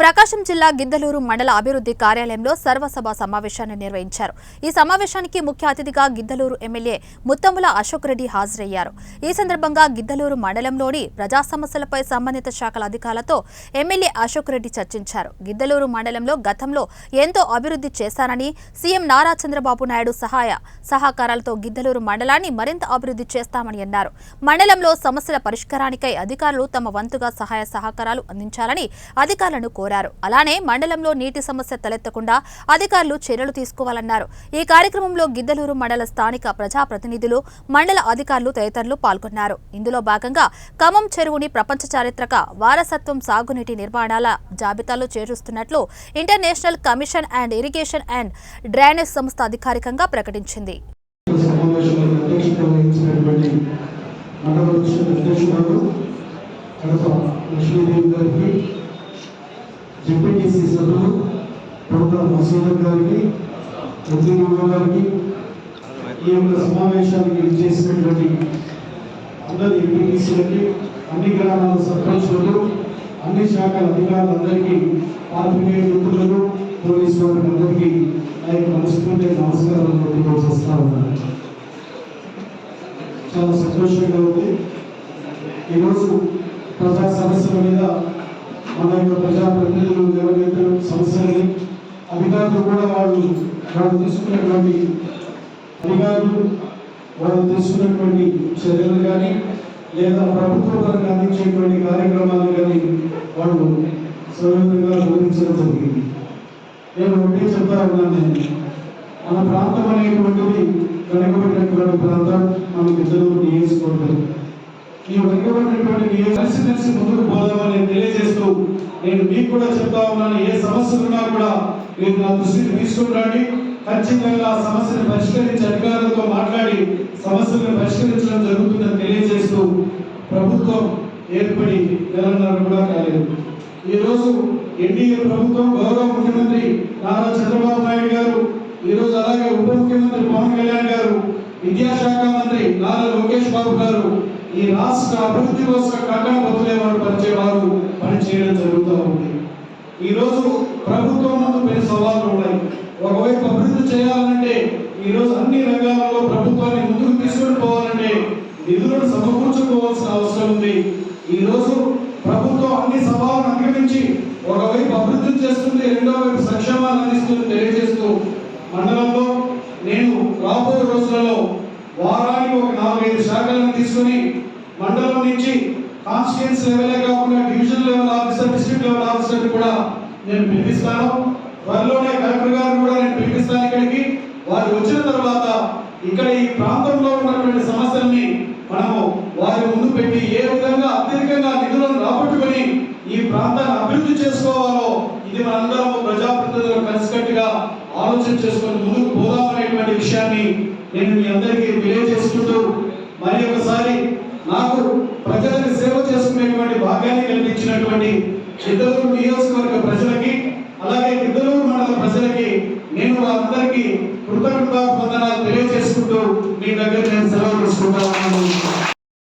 ప్రకాశం జిల్లా గిద్దలూరు మండల అభివృద్ధి కార్యాలయంలో సర్వసభ సమావేశాన్ని నిర్వహించారు. ఈ సమావేశానికి ముఖ్య అతిథిగా గిద్దలూరు ఎమ్మెల్యే ముత్తముల అశోక్ రెడ్డి హాజరయ్యారు. ఈ సందర్భంగా గిద్దలూరు మండలంలోని ప్రజా సమస్యలపై సంబంధిత శాఖల అధికారులతో ఎమ్మెల్యే అశోక్ రెడ్డి చర్చించారు. గిద్దలూరు మండలంలో గతంలో ఎంతో అభివృద్ధి చేశానని సీఎం నారా చంద్రబాబు నాయుడు సహాయ సహకారాలతో గిద్దలూరు మండలాన్ని మరింత అభివృద్ధి చేస్తామని అన్నారు. మండలంలో సమస్యల పరిష్కారానికై అధికారులు తమ వంతుగా సహాయ సహకారాలు అందించాలని అధికారులను కోరారు. అలానే మండలంలో నీటి సమస్య తలెత్తకుండా అధికారులు చర్యలు తీసుకోవాలన్నారు. ఈ కార్యక్రమంలో గిద్దలూరు మండల స్థానిక ప్రజాప్రతినిధులు మండల అధికారులు తదితరులు పాల్గొన్నారు. ఇందులో భాగంగా ఖమ్మం చెరువుని ప్రపంచ చారిత్రక వారసత్వం సాగునీటి నిర్మాణాల జాబితాలో చేరుస్తున్నట్లు international commission and irrigation and drainage సంస్థ అధికారికంగా ప్రకటించింది. సమావేశంలో కడప లక్ష్మీదేవి గారికి జెడ్పీటీసీ సభ్యులు కొంత మసూదర్ గారికి ఎంపీడీఓ గారికి ఈ యొక్క సమావేశానికి చేసినటువంటి అందరి ఎంపీటీసీలకి అన్ని గ్రామాల సర్పంచులకు అన్ని శాఖల అధికారులందరికీ పాత్రికేయ మిత్రులకు పోలీసు వారికి అందరికీ నా యొక్క మనస్ఫూర్తి నమస్కారాలు తెలియజేస్తా ఉన్నాను. చాలా సంతోషంగా ఉంది. ఈరోజు ప్రజా సమస్యల మీద మన యొక్క ప్రజాప్రతినిధులు ఎవరైతే సమస్యలని అధికారులు కూడా వాళ్ళు వాళ్ళు తీసుకున్నటువంటి అధికారులు వాళ్ళు తీసుకున్నటువంటి చర్యలు కానీ లేదా ప్రభుత్వ పరంగా అందించేటువంటి కార్యక్రమాలు కానీ వాళ్ళు సవిధంగా వివరించడం జరిగింది. నేను ఒకటే చెప్తా ఉన్నాను. మన ప్రాంతం అనేటువంటిది వెనకబడినటువంటి ప్రాంతం మన ఇద్దరు నియోజకవర్గం. ఈ వెనకబడినటువంటి నియోజక కలిసి కలిసి ముందుకు పోదామని తెలియజేస్తూ నేను మీకు కూడా చెప్తా ఉన్నాను ఏ సమస్యలు ఉన్నా కూడా మీరు నా దృష్టిని తీసుకుని రండి. ఖచ్చితంగా ఆ సమస్యను పరిష్కరించి అధికారులతో మాట్లాడి సమస్యలను పరిష్కరించడం జరుగుతుందని తెలియజేస్తూ ప్రభుత్వం ఏర్పడి తెలంగాణ కూడా కాలేదు. ఈ రోజు ఎన్డీఏ ప్రభుత్వం గౌరవ ముఖ్యమంత్రి నారా చంద్రబాబు నాయుడు గారు ఈ రోజు అలాగే ఉప ముఖ్యమంత్రి పవన్ కళ్యాణ్ గారు విద్యాశాఖ మంత్రి నారా లోకేష్ బాబు గారు ఈ రాష్ట్ర అభివృద్ధి కోసం కట్టణ బతులే వారు పనిచేవారు పనిచేయడం జరుగుతూ ఉంది. ఈ రోజు ప్రభుత్వం ముందు పెద్ద సవాళ్ళు ఉన్నాయి. ఒకవైపు అభివృద్ధి చేయాలంటే ఈ రోజు అన్ని రంగాలలో ప్రభుత్వాన్ని ముందుకు తీసుకొని పోవాలంటే నిధులను సమకూర్చుకోవాల్సిన అవసరం ఉంది. ఈ రోజు ప్రభుత్వం అన్ని సవాళ్ళను అధిగమించి ఒకవైపు అభివృద్ధి చేస్తుంది రెండో వైపు సంక్షేమాన్ని అందిస్తుంది తెలియజేస్తూ మండలం ఐదు శాఖలను తీసుకొని మండలం నుంచి కాన్స్టిట్యూన్స్ లెవెలే కాకుండా division level officer district level officer కూడా నేను పిలిపిస్తాను. త్వరలోనే కలెక్టర్ గారు కూడా నేను పిలిపిస్తాను ఇక్కడికి. వారు వచ్చిన తర్వాత ఇక్కడ ఈ ప్రాంతంలో ఉన్నటువంటి సమస్యల్ని మనము వారి ముందు పెట్టి ఏ విధంగా అత్యధికంగా నిధులను రాబట్టుకొని ఈ ప్రాంతాన్ని అభివృద్ధి చేసుకోవాలో ఇది మనందరం ప్రజాప్రతినిధులు కలిసికట్టుగా ఆలోచన చేసుకొని ముందుకు పోదామనేటువంటి విషయాన్ని నేను మీ అందరికీ తెలియజేసుకుంటూ మరి ఒకసారి నాకు ప్రజలకు సేవ చేసుకునేటువంటి భాగ్యాన్ని కల్పించినటువంటి ఇద్దరు నియోజకవర్గ ప్రజలకి అలాగే ఇద్దరు మండల ప్రజలకి నేను అందరికీ కృతజ్ఞత వందనాలు తెలియజేసుకుంటూ మీ దగ్గర